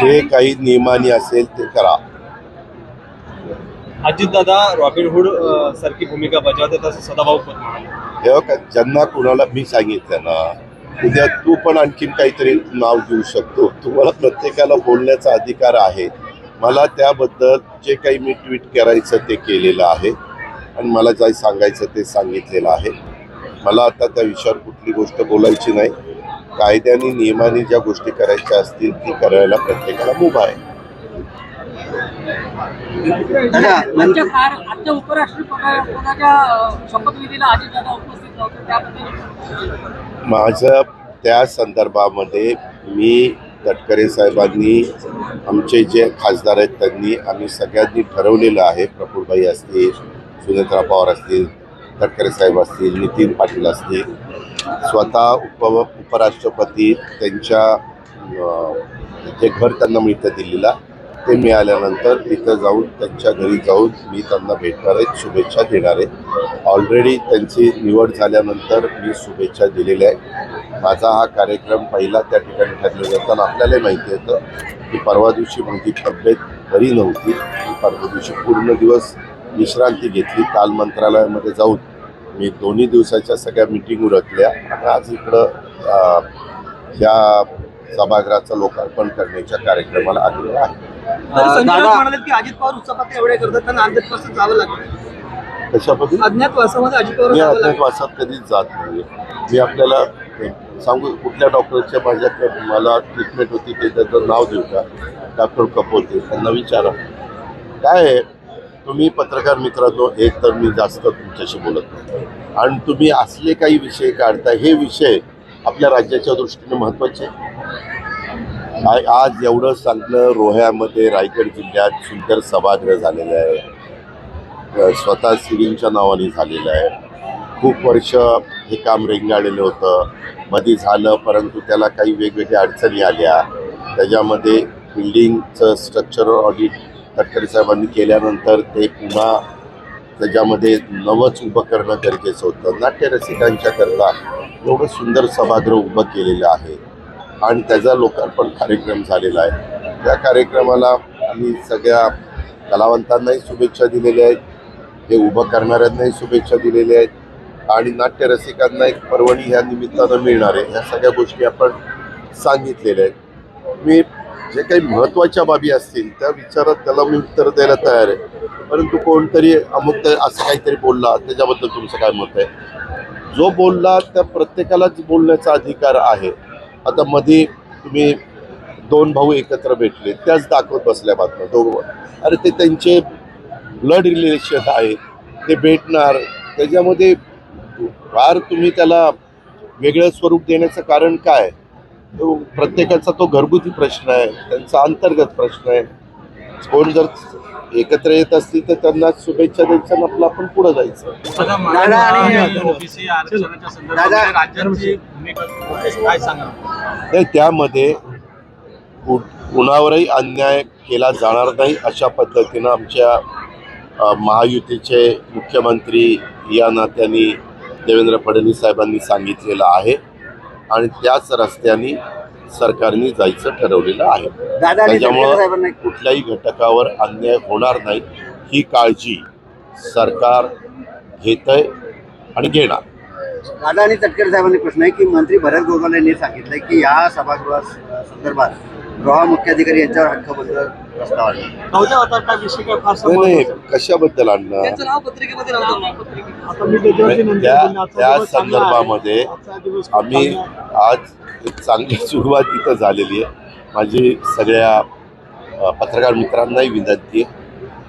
जे काही नियमानी असेल ते करा. अजितदादा रॉबिनहुड अ, सारखी भूमिका बजावतात असं सदाभाऊ खोत म्हणाले. तेव्हा का ज्यांना कुणाला मी सांगितलं ना उद्या तू पण आणखीन काहीतरी नाव घेऊ शकतो. तुम्हाला प्रत्येकाला बोलण्याचा अधिकार आहे. मला त्याबद्दल जे काही मी ट्विट करायचं ते केलेलं आहे. आणि मला जे सांगायचं ते सांगितलेलं आहे. मला आता त्या विषयावर कुठली गोष्ट बोलायची नाही. कायद्याने नियमाने ज्या गोष्टी करायच्या असतील ती करायला प्रत्येकाला मुभा आहे. माझं त्या संदर्भामध्ये मी तटकरे साहेबांनी आमचे जे खासदार आहेत त्यांनी आम्ही सगळ्यांनी ठरवलेलं आहे प्रफुल्लभाई असतील सुनेत्रा पवार असतील तटकरे साहेब असतील नितीन पाटील असतील स्वतः उप उपराष्ट्रपती त्यांच्या जे घर त्यांना मिळतं दिल्लीला ते मिळाल्यानंतर तिथं जाऊन त्यांच्या घरी जाऊन मी त्यांना भेटणार आहे शुभेच्छा देणार आहे. ऑलरेडी त्यांची निवड झाल्यानंतर मी शुभेच्छा दिलेल्या आहे माझा हा कार्यक्रम पहिला त्या ठिकाणी ठरलेला होता आणि आपल्यालाही माहिती होतं की परवा दिवशी माझी तब्येत बरी नव्हती. परवा दिवशी पूर्ण दिवस विश्रांती घेतली काल मंत्रालयामध्ये जाऊन मी दोन्ही दिवसाच्या सगळ्या मिटिंग उरकल्या आणि आज इकडं अं, या सभागृहाचं लोकार्पण करण्याच्या कार्यक्रमाला आलेलो आहे. की अजित पवार उत्सवात एवढे करतात त्यांना अज्ञातवासात जावं लागतं. कशा पद्धतीने अज्ञातवासामध्ये अजित पवार मी जावं लागतं. अज्ञातवासात कधीच जात नाही मी आपल्याला सांगू कुठल्या डॉक्टरच्या माझ्याकडे मला ट्रीटमेंट होती ते त्याचं नाव देऊ का? डॉक्टर कपोते त्यांना विचारा. काय आहे? तुम्ही पत्रकार मित्रांनो एक तर मी जास्त तुमच्याशी बोलत नाही. आणि तुम्ही असले काही विषय काढता हे विषय आपल्या राज्याच्या दृष्टीने महत्त्वाचे आज एवढं चांगलं रोह्यामध्ये रायगड जिल्ह्यात सुंदर सभागृह झालेलं आहे. स्वतः सिडींच्या नावाने झालेलं आहे. खूप वर्ष हे काम रेंगाळलेलं होतं. मध्ये झालं परंतु त्याला काही वेगवेगळ्या अडचणी आल्या. त्याच्यामध्ये बिल्डिंगचं स्ट्रक्चरल ऑडिट तटकरे साहेबांनी केल्यानंतर ते पुन्हा त्याच्यामध्ये नवच उभं करणं गरजेचं होतं. नाट्यरसिकांच्या करता एवढं सुंदर सभागृह उभं केलेलं आहे. आणि त्याचा लोकार्पण कार्यक्रम झालेला आहे. त्या कार्यक्रमाला आम्ही सगळ्या कलावंतांनाही शुभेच्छा दिलेल्या आहेत. हे उभं करणाऱ्यांनाही शुभेच्छा दिलेल्या आहेत. आणि नाट्यरसिकांना एक पर्वणी ह्या निमित्तानं मिळणार आहे. ह्या सगळ्या गोष्टी आपण सांगितलेल्या आहेत. मी जे काही महत्त्वाच्या बाबी असतील त्या विचारात त्याला मी उत्तर द्यायला तयार आहे. परंतु कोणतरी अमुक असं काहीतरी बोलला त्याच्याबद्दल तुमचं काय मत आहे? जो बोलला त्या प्रत्येकालाच बोलण्याचा अधिकार आहे. आता मध्ये तुम्ही दोन भाऊ एकत्र भेटले त्याच दाखवत बसल्या बातम्या दोघं. अरे ते त्यांचे ब्लड रिलेशन आहे ते भेटणार. त्याच्यामध्ये फार तुम्ही त्याला वेगळं स्वरूप देण्याचं कारण काय? तो प्रत्येकाचा तो घरगुती प्रश्न आहे त्यांचा अंतर्गत प्रश्न आहे. कोण जर एकत्र येत असतील तर त्यांना शुभेच्छा द्यायच्या आणि आपलं आपण पुढे जायचं. दादा आणि- ओबीसी आरक्षणाच्या संदर्भात राज्याची भूमिका काय सांगा तर त्यामध्ये कुणावरही अन्याय केला जाणार नाही अशा पद्धतीनं आमच्या महायुतीचे मुख्यमंत्री या नात्याने देवेंद्र फडणवीस साहेबांनी सांगितलेलं आहे. आणि त्याच रस्त्याने सरकारने जायचं ठरवलेलं आहे. त्याच्यामुळं कुठल्याही घटकावर अन्याय होणार नाही. ही काळजी सरकार घेतंय आणि घेणार. दादा आणि तटकरे साहेबांनी प्रश्न आहे की मंत्री भरत गोगावले यांनी सांगितलंय की या सभागृहा संदर्भात गृह मुख्याधिकारी यांच्यावर हक्कबद्दल प्रस्ताव आणला नव्हत्या होता काय विषय काय फार नाही नाही कशाबद्दल आणणार त्यांचं नाव पत्रिकेमध्ये नव्हतं आता मी त्याच्यावरती नंतर त्या बोलणार. आजचा त्या दिवस चांगला आहे. संदर्भामध्ये आजचा दिवस खूप आम्ही चांगला आहे. आज एक चांगली सुरुवात इथं झालेली आहे माझी सगळ्या अ, पत्रकार मित्रांनाही विनंती आहे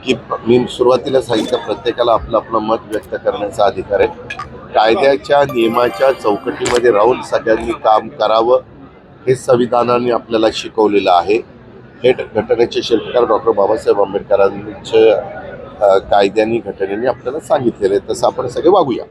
की प- मी सुरुवातीला सांगितलं प्रत्येकाला आपलं आपलं मत व्यक्त करण्याचा अधिकार आहे कायद्याच्या नियमाच्या चौकटीमध्ये राहून सगळ्यांनी काम करावं हे संविधानाने आपल्याला शिकवलेलं आहे. हे घटनेचे शिल्पकार डॉक्टर बाबासाहेब आंबेडकरांच्या कायद्यानी कायद्याने घटनेने आपल्याला सांगितलेलं आहे. तसं आपण सगळे वागूया.